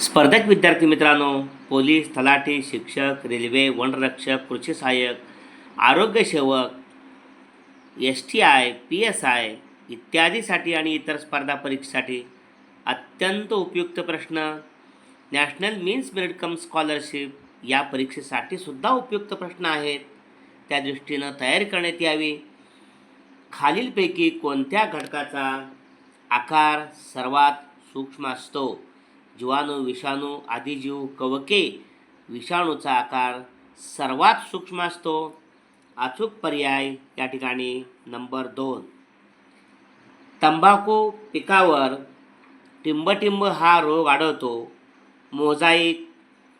स्पर्धक विद्यार्थी मित्रांनो पोलीस तलाठी शिक्षक रेल्वे वनरक्षक कृषी सहाय्यक आरोग्य सेवक S T I P S I इत्यादीसाठी आणि इतर स्पर्धा परीक्षेसाठी अत्यंत उपयुक्त प्रश्न. National means merit cum scholarship या परीक्षेसाठी सुद्धा उपयुक्त प्रश्न आहेत. त्या दृष्टीनं तयारी करण्यात यावी. खालीलपैकी कोणत्या घटकाचा आकार सर्वात सूक्ष्म असतो? जीवाणू विषाणू आदिजीव कवके विषाणूचा आकार सर्वात सूक्ष्म असतो. अचूक पर्याय या ठिकाणी नंबर दोन. तंबाखू पिकावर टिंबटिंब हा रोग आढळतो. मोझाईक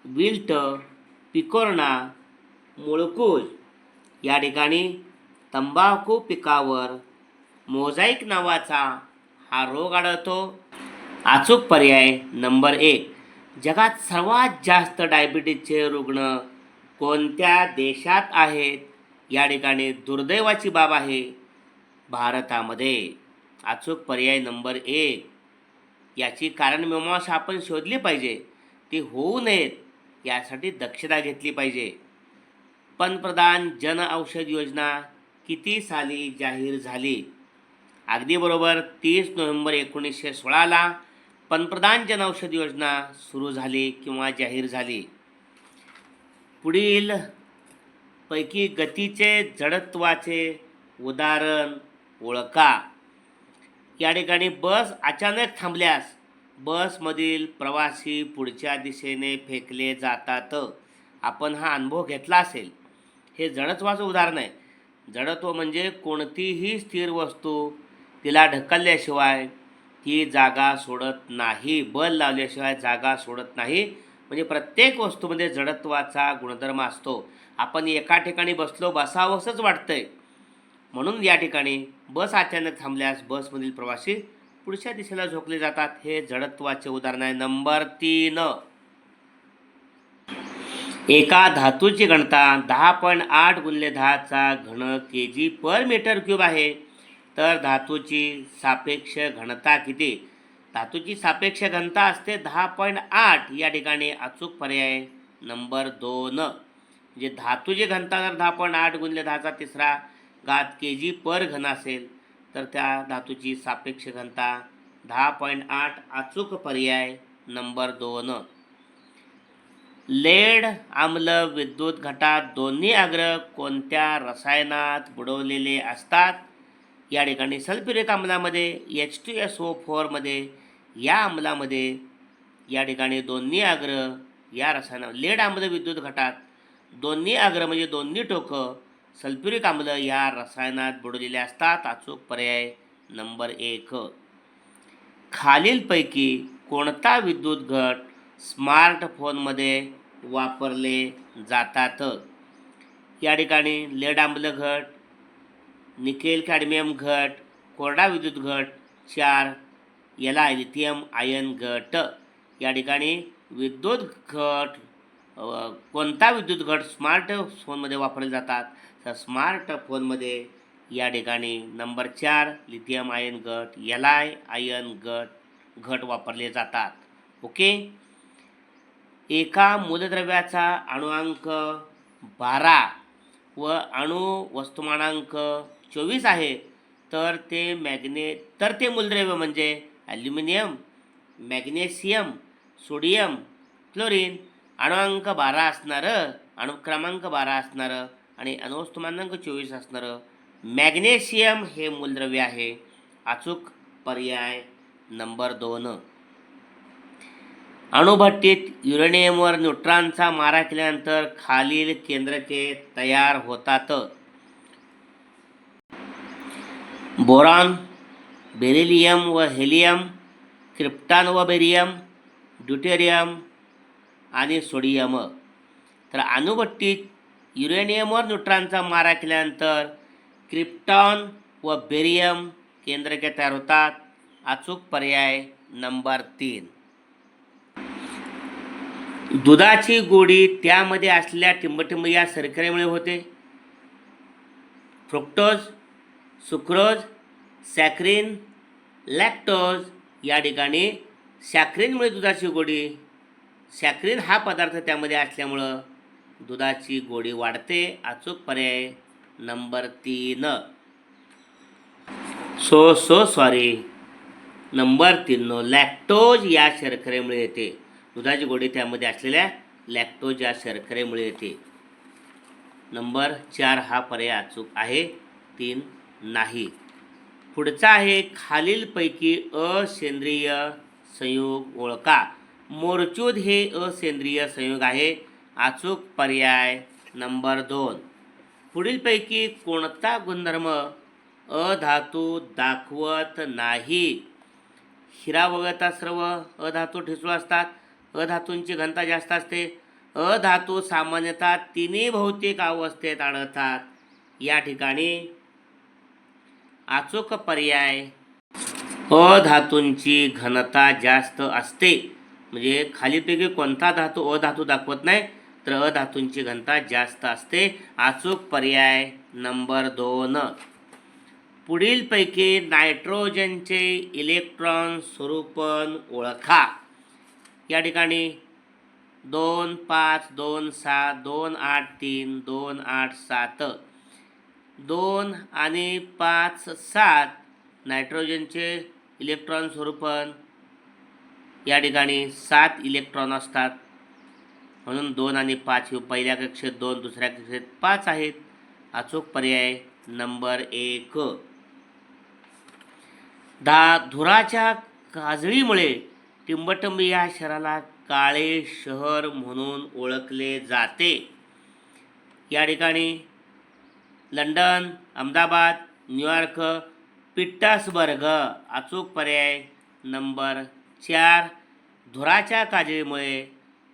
विल्ट पिकोरणा मुळकूज या ठिकाणी तंबाखू पिकावर मोझाईक नावाचा हा रोग आढळतो. अचूक पर्याय नंबर एक. जगात सर्वात जास्त डायबिटीजचे रुग्ण कोणत्या देशात आहेत? या ठिकाणी दुर्दैवाची बाब आहे. भारतामध्ये अचूक पर्याय नंबर एक. याची कारण मीमांसा आपण शोधली पाहिजे. ती होऊ नयेत यासाठी दक्षता घेतली पाहिजे. पंतप्रधान जन औषध योजना किती साली जाहीर झाली? अगदी बरोबर तीस नोव्हेंबर एकोणीसशे सोळाला पंतप्रधान जनऔषधी योजना सुरू झाली किंवा जाहीर झाली. पुढील पैकी गतीचे जडत्वाचे उदाहरण ओळखा. या ठिकाणी बस अचानक थांबल्यास बसमधील प्रवासी पुढच्या दिशेने फेकले जातात. आपण हा अनुभव घेतला असेल. हे जडत्वाचं उदाहरण आहे. जडत्व म्हणजे कोणतीही स्थिर वस्तू तिला ढकलल्याशिवाय ती जागा सोडत नाही. बल लावल्याशिवाय जागा सोडत नाही. म्हणजे प्रत्येक वस्तूमध्ये जडत्वाचा गुणधर्म असतो. आपण एका ठिकाणी बसलो बसावंसंच वाटतंय. म्हणून या ठिकाणी बस अचानक थांबल्यास बसमधील प्रवासी पुढच्या दिशेला झोकले जातात. हे जडत्वाचे उदाहरण आहे नंबर तीन. एका धातूची घनता दहा पॉईंट आठ गुणले दहाचा घन के जी पर मीटर क्यूब आहे. तर धातूची सापेक्ष घनता किती? धातूची सापेक्ष घनता असते दहा पॉईंट आठ. या ठिकाणी अचूक पर्याय नंबर दोन. म्हणजे धातूची घनता जर दहा पॉईंट आठ गुणले दहाचा तिसरा घात के जी पर घन असेल तर त्या धातूची सापेक्ष घनता दहा पॉईंट आठ अचूक पर्याय नंबर दोन. लेड आम्ल विद्युत घटात दोन्ही अग्र कोणत्या रसायनात बुडवलेले असतात? या ठिकाणी सल्फ्युरिक आम्लामध्ये एच टू एस ओ फोरमध्ये या आम्लामध्ये या ठिकाणी दोन्ही आग्रह या रसायना लेड आम्ल विद्युत घटात दोन्ही आग्रह म्हणजे दोन्ही टोकं सल्फ्युरिक आम्ल या रसायनात बुडवलेले असतात. अचूक पर्याय नंबर एक. खालीलपैकी कोणता विद्युत घट स्मार्टफोनमध्ये वापरले जातात? या ठिकाणी लेड आम्ल घट निकेल कॅडमियम घट कोरडा विद्युत घट चार याला लिथियम आयन घट. या ठिकाणी विद्युत घट कोणता विद्युत घट स्मार्टफोनमध्ये वापरले जातात? तर स्मार्ट फोनमध्ये या ठिकाणी नंबर चार लिथियम आयन गट यलाय आयन गट घट वापरले जातात. ओके? एका मूलद्रव्याचा अणुअंक बारा व अणु वस्तुमानांक चोवीस आहे. तर ते मॅग्ने तर ते मूलद्रव्य म्हणजे ॲल्युमिनियम मॅग्नेशियम सोडियम क्लोरीन अणुअंक बारा असणारं अणुक्रमांक बारा असणारं आणि अणुवस्तुमानांक चोवीस असणारं मॅग्नेशियम हे मूलद्रव्य आहे. अचूक पर्याय नंबर दोन. अणुभट्टीत युरेनियमवर न्यूट्रॉनचा मारा केल्यानंतर खालील केंद्रके तयार होतात. बोरॉन बेरिलियम व हेलियम क्रिप्टॉन व बेरियम ड्युटेरियम आणि सोडियम. तर अणुभट्टीत युरेनियमवर न्यूट्रॉनचा मारा केल्यानंतर क्रिप्टॉन व बेरियम केंद्रके तयार होतात. अचूक पर्याय नंबर तीन. दुधाची गोडी त्यामध्ये असलेल्या टिंबटिंब या शर्करेमुळे होते. फ्रुक्टोज सुक्रोज सॅक्रिन लॅक्टोज या ठिकाणी सॅक्रिनमुळे दुधाची गोडी. सॅक्रिन हा पदार्थ त्यामध्ये असल्यामुळं दुधाची गोडी वाढते. अचूक पर्याय नंबर तीन. सो सो सॉरी नंबर तीन लॅक्टोज या शर्करेमुळे येते. दुधाची गोडी त्यामध्ये असलेल्या लॅक्टोज या शर्करेमुळे येते. नंबर चार हा पर्याय अचूक आहे. तीन नाही. पुढचा आहे खालीलपैकी असेंद्रिय संयोग ओळखा. मोरचूद हे असेंद्रिय संयोग आहे. अचूक पर्याय नंबर दोन. पुढीलपैकी कोणता गुणधर्म अधातू दाखवत नाही? हिरा वगळता सर्व अधातू ठिसूळ असतात. अधातूंची घनता जास्त असते. अधातू सामान्यतः तिन्ही भौतिक अवस्थेत आढळतात. या ठिकाणी अचूक पर्याय. अधातूंची घनता जास्त असते. म्हणजे खालीपैकी कोणता धातू अधातू दाखवत नाही तर अधातूंची घनता जास्त असते. अचूक पर्याय नंबर दोन. पुढीलपैकी नायट्रोजनचे इलेक्ट्रॉन स्वरूपण ओळखा. या ठिकाणी दोन पाच दोन सात दोन आठ तीन दोन आठ सात. दोन आणि पाच सात नायट्रोजनचे इलेक्ट्रॉन स्वरूपण या ठिकाणी सात इलेक्ट्रॉन असतात. म्हणून दोन आणि पाच हे पहिल्या कक्षेत दोन दुसऱ्या कक्षेत पाच आहेत. अचूक पर्याय नंबर एक. धा धुराच्या काजळीमुळे टिंबटंब या शहराला काळे शहर म्हणून ओळखले जाते. या ठिकाणी लंडन अहमदाबाद न्यूयॉर्क पिट्टासबर्ग. अचूक पर्याय नंबर चार. धुराच्या काजळीमुळे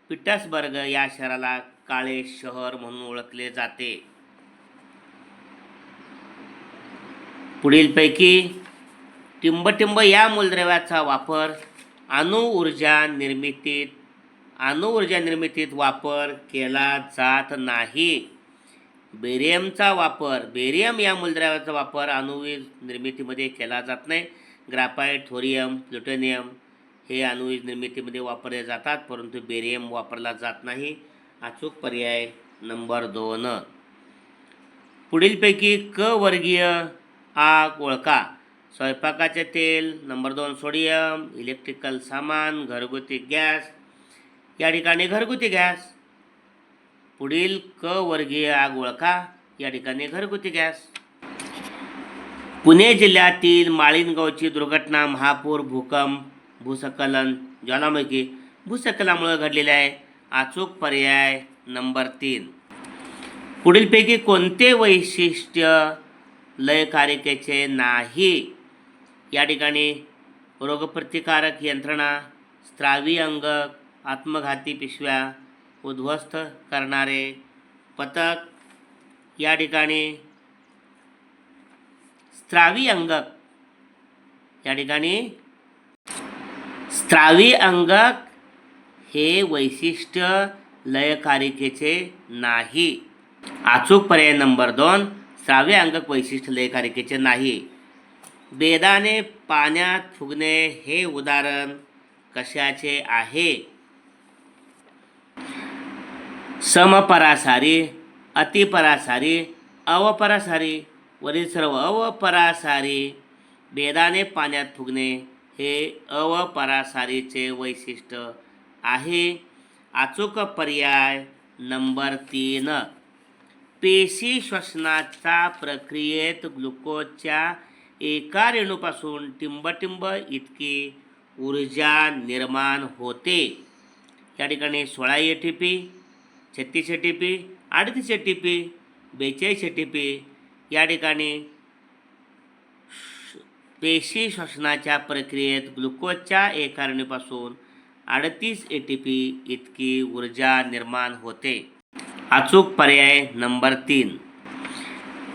पिट्टसबर्ग या शहराला काळे शहर म्हणून ओळखले जाते. पुढीलपैकी टिंबटिंब या मूलद्रव्याचा वापर अणुऊर्जा निर्मितीत अणुऊर्जा निर्मितीत वापर केला जात नाही. बेरियमचा वापर बेरियम या मूलद्रव्याचा वापर अणुवीज निर्मितीमध्ये केला जात नाही. ग्राफाईट थोरियम प्लुटोनियम हे अणुवीज निर्मितीमध्ये वापरले जातात परंतु बेरियम वापरला जात नाही. अचूक पर्याय नंबर दोन. पुढीलपैकी क वर्गीय आग ओळखा. स्वयंपाकाचे तेल नंबर दोन सोडियम इलेक्ट्रिकल सामान घरगुती गॅस. या ठिकाणी घरगुती गॅस पुढील क वर्गीय आग ओळखा. या ठिकाणी घरगुती गॅस. पुणे जिल्ह्यातील माळिनगावची दुर्घटना महापूर भूकंप भूसकलन ज्वालामुखी. भूसकलामुळे घडलेले आहे. अचूक पर्याय नंबर तीन. पुढीलपैकी कोणते वैशिष्ट्य लयकारिकेचे नाही? या ठिकाणी रोगप्रतिकारक यंत्रणा स्त्रावी अंग आत्मघाती पिशव्या उद्ध्वस्त करणारे पथक या ठिकाणी स्त्रावी अंगक या ठिकाणी स्त्रावी अंगक हे वैशिष्ट्य लयकारिकेचे नाही. अचूक पर्याय नंबर दोन स्त्रावी अंगक वैशिष्ट्य लयकारिकेचे नाही. बेदाने पाण्यात फुगणे हे उदाहरण कशाचे आहे? समपरासारी अतिपरासारी अवपरासारी वरील सर्व अवपरासारी. बेदाने पाण्यात फुगणे हे अवपरासारीचे वैशिष्ट्य आहे. अचूक पर्याय नंबर तीन. पेशी श्वसनाच्या प्रक्रियेत ग्लुकोजच्या एका रेणूपासून टिंबटिंब इतकी ऊर्जा निर्माण होते. या ठिकाणी सोळा ए टी पी छत्तीस टी पी अडतीस ए टी पी बेचाळीस टी पी. या ठिकाणी श- पेशी श्वसनाच्या प्रक्रियेत ग्लुकोजच्या एका रेणूपासून अडतीस ए टी पी इतकी ऊर्जा निर्माण होते. अचूक पर्याय नंबर तीन.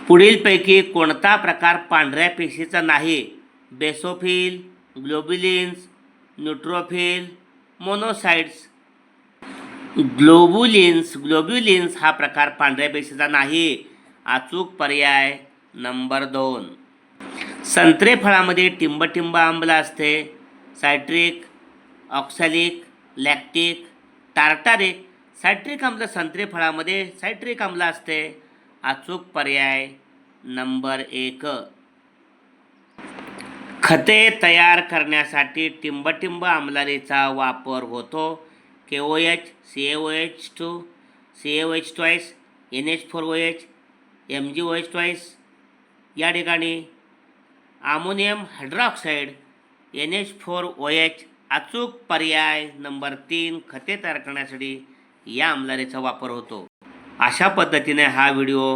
पुढीलपैकी कोणता प्रकार पांढऱ्या पेशीचा नाही? Basophil globulins neutrophil monocytes globulins globulins हा प्रकार पांढऱ्या पेशीचा नाही. अचूक पर्याय नंबर दोन. संत्रे फळामध्ये टिंबटिंब आंबला असते. Citric oxalic lactic tartaric. Citric आम्ल संत्रे फळामध्ये सायट्रिक आम्ल असते. अचूक पर्याय नंबर एक. खते तयार करण्यासाठी टिंबटिंब आम्लारीचा वापर होतो. K O H C A O H two C A H twice N H four O H M G O H twice या ठिकाणी ammonium hydroxide N H four O H अचूक पर्याय नंबर तीन खते तयार करण्यासाठी या आमलारीचा वापर होतो. अशा पद्धतीने हा व्हिडिओ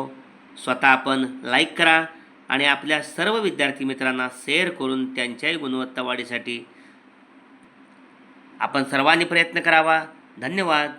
स्वतः आपण लाईक करा आणि आपल्या सर्व विद्यार्थी मित्रांना शेअर करून त्यांच्याही गुणवत्ता वाढीसाठी आपण सर्वांनी प्रयत्न करावा. धन्यवाद.